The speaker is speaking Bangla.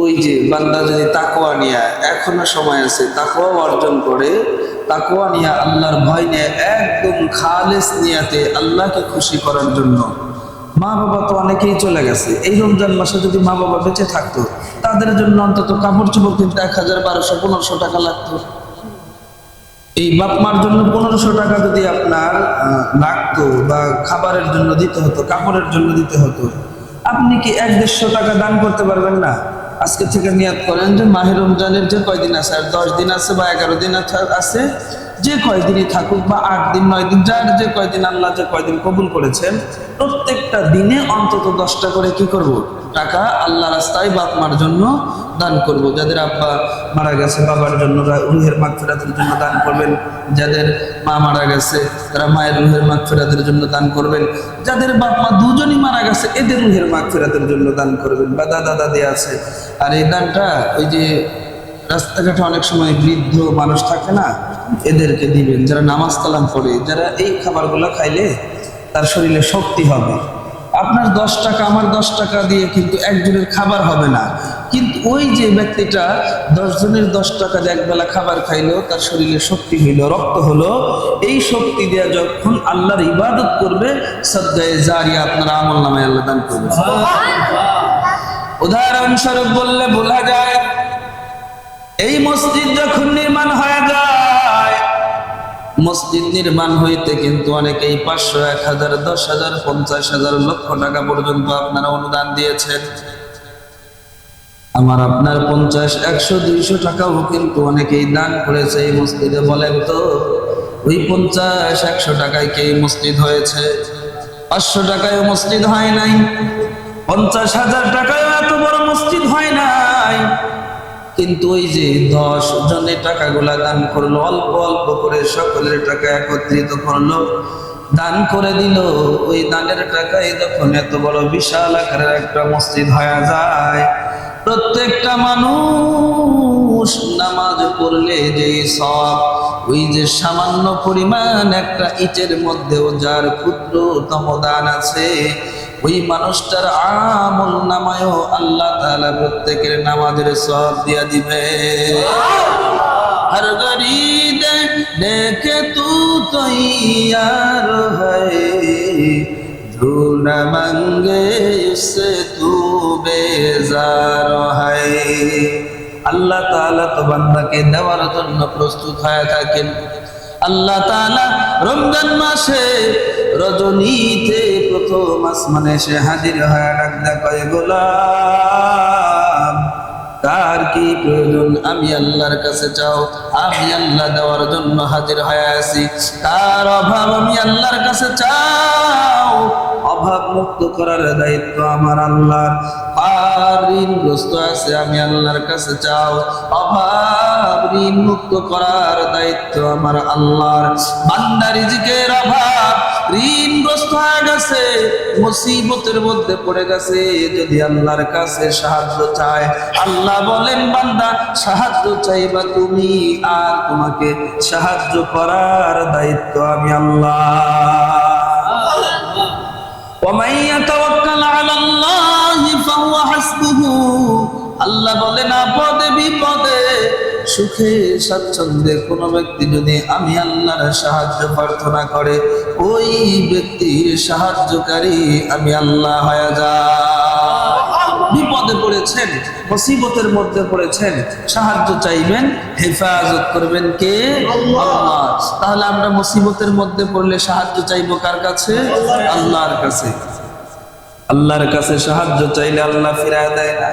ওই যে বান্দা যদি তাকোয়া নিয়ে, এখনও সময় আছে তাকোয়া অর্জন করে তাকোয়া নিয়ে আল্লাহর ভয় নিয়ে, একদম খালেস নিয়াতে আল্লাহকে খুশি করার জন্য। মা বাবা তো অনেকেই চলে গেছে। এই রমজান মাসে যদি মা বাবা বেঁচে থাকতো, তাদের জন্য অন্তত কাপড় চোপড় কিনতে এক হাজার বারোশো, পনেরোশো টাকা লাগতো। এই বাপ মার জন্য পনেরোশো টাকা যদি আপনার লাগতো বা খাবারের জন্য দিতে হতো, কাপড়ের জন্য দিতে হতো, আপনি কি এক দেড়শো টাকা দান করতে পারবেন না? আজকে থেকে নিয়াত করেন যে মাহের রমজানের যে কয়দিন আছে, আর দশ দিন আছে বা এগারো দিন আছে- যে কয়দিনই থাকুক বা আট দিন, নয় দিন, যার যে কয়দিন আল্লাহ যে কয়দিন কবুল করেছেন, প্রত্যেকটা দিনে অন্তত দশটা করে কি করব? টাকা আল্লাহ রাস্তায় বাপ মার জন্য দান করব। যাদের আব্বা মারা গেছে, বাবার জন্য রুহের মাগফিরাতের জন্য দান করবেন, যাদের মা মারা গেছে, তারা মায়ের রুহের মাগফিরাতের জন্য দান করবেন, যাদের বাপ মা দুজনই গেছে এদের রুহের মাগফিরাতের জন্য দান করবেন। বা দাদা দাদি আছে। আর এই দানটা, ওই যে রাস্তাঘাটে অনেক সময় বৃদ্ধ মানুষ থাকে না, এদেরকে দিবেন। যারা নামাজ কালাম পড়ে, যারা এই খাবারগুলো খাইলে তার শরীরে শক্তি হবে। আপনার দশ টাকা, আমার দশ টাকা দিয়ে কিন্তু একজনের খাবার হবে না। কিন্তু ওই যে ব্যক্তিটা দশ জনের দশ টাকা দিয়ে একবেলা খাবার খাইলো, তার শরীরে শক্তি হইল, রক্ত হলো, এই শক্তি দিয়ে যখন আল্লাহর ইবাদত করবে, সদ্গায়ে জারিয়া আপনার আমল নামায় আল্লাহ দান করবে। উদাহরণস্বরূপ বললে বলা যায়, এই মসজিদ যখন নির্মাণ হয়ে যায়, মসজিদ নির্মাণ হইতে কিন্তু অনেকেই পাঁচশো, এক হাজার, দশ হাজার, পঞ্চাশ হাজার লক্ষ টাকা পর্যন্ত আপনারা অনুদান দিয়েছেন। আমার আপনার পঞ্চাশ, একশো, দুইশো টাকাও কিন্তু অনেকেই দান করেছে এই মসজিদে বলেন তো। ওই পঞ্চাশ, একশো টাকায় কে মসজিদ হয়েছে? পাঁচশো টাকায় মসজিদ হয় নাই। পঞ্চাশ হাজার টাকায় এত বড় মসজিদ হয় নাই। কিন্তু ওই যে দশ জনের টাকাগুলা দান করল, অল্প অল্প করে সকলের টাকা একত্রিত করল, দান করে দিল। ওই দানের টাকায় যখন এত বড় বিশাল আকারের একটা মসজিদ হয়ে যায় প্রত্যেকটা মানুষ নামাজ পড়লে যে সব ওই যে সামান্য পরিমাণ একটা ইটের মধ্যেও যার ক্ষুদ্র দান আছে, ওই মানুষটার আমল নামায় আল্লাহ তালা প্রত্যেকের নামাজের সব দিয়া দিবে। হর গরিব দেখে তু তৈয়ার হয় ধুনা মঙ্গে সে বেজার হয়। আল্লাহ তাআলা তো বান্দাকে দেওয়ার জন্য প্রস্তুত হয়ে থাকেন। আল্লাহ তাআলা রমজান মাসে রজনীতে প্রথম আসমানে সে হাজির হয় ডাকদা কয় গোলাম তার কি প্রয়োজন? আমি আল্লাহর কাছে চাও, আমি আল্লাহ দেওয়ার জন্য হাজির হয়ে আছি। তার অভাব আমি আল্লাহর কাছে চাও, অভাব মুক্ত করার দায়িত্ব আমার আল্লাহ আর ঋণগ্রস্ত আছে আমি আল্লাহর কাছে চাও অভাব ঋণ মুক্ত করার দায়িত্ব আমার আল্লাহর বান্দা রিজিকের অভাব ঋণগ্রস্ত হয়ে গেছে মুসিবতের মধ্যে পড়ে গেছে যদি আল্লাহর কাছে সাহায্য চায় আল্লাহ বলেন বান্দা সাহায্য চাইবা তুমি আর তোমাকে সাহায্য করার দায়িত্ব আমি আল্লাহ ومن يتوكل على الله فهو حسبه আল্লাহ বলে, না পদে বিপদে, সুখে স্বাচ্ছন্দ্যে কোনো ব্যক্তি যদি আমি আল্লাহর সাহায্য প্রার্থনা করে, ওই ব্যক্তির সাহায্যকারী আমি আল্লাহ হয়ে যা বিপদে পড়েছেন, মুসিবতের মধ্যে পড়েছেন, সাহায্য চাইবেন, হেফাজত করবেন কে? তাহলে আমরা মুসিবতের মধ্যে পড়লে সাহায্য চাইব কার কাছে? আল্লাহর কাছে। আল্লাহর কাছে সাহায্য চাইলে আল্লাহ ফিরায় দেয় না।